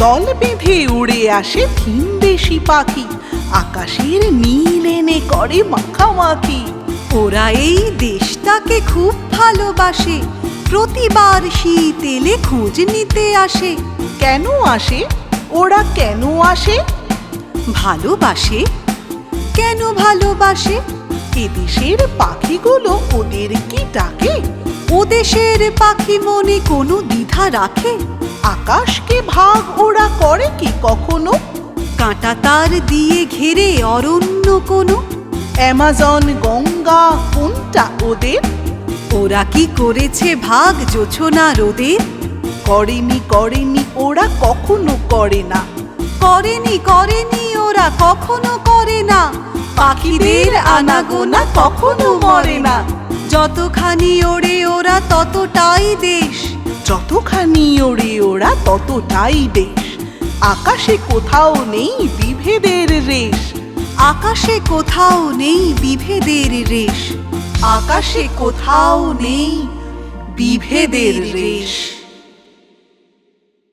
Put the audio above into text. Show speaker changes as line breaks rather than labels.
দল বেঁধে উড়ে আসে ভিনদেশি পাখি। আকাশের নীল এনে করে মাখামাখি।
ওরা এই দেশটাকে খুব ভালোবাসে। প্রতিবার শীত এলে খোঁজ নিতে আসে।
কেন আসে? ওরা কেন আসে?
ভালোবাসে? কেন ভালোবাসে?
এদেশের পাখিগুলো ওদের কি ডাকে?
ও দেশের পাখি মনে কোনো দ্বিধা রাখে?
আকাশকে ভাগ ওরা করে কি কখনো?
কাঁটা তার দিয়ে ঘেরে অরণ্য কোনো?
অ্যামাজন, গঙ্গা, কোনটা ওদের?
ওরা কি করেছে ভাগ জোছনা রোদের?
করেনি করেনি, ওরা কখনো করে না।
করেনি করেনি, ওরা কখনো করে না। পাখিদের আনাগোনা কখনো মরে না। যতখানি ওড়ে ওরা ততটাই দেশ।
যতখানি ওরে ওরা ততটাই বেশ। আকাশে কোথাও নেই বিভেদের রেশ।
আকাশে কোথাও নেই বিভেদের রেশ। আকাশে কোথাও নেই বিভেদের রেশ।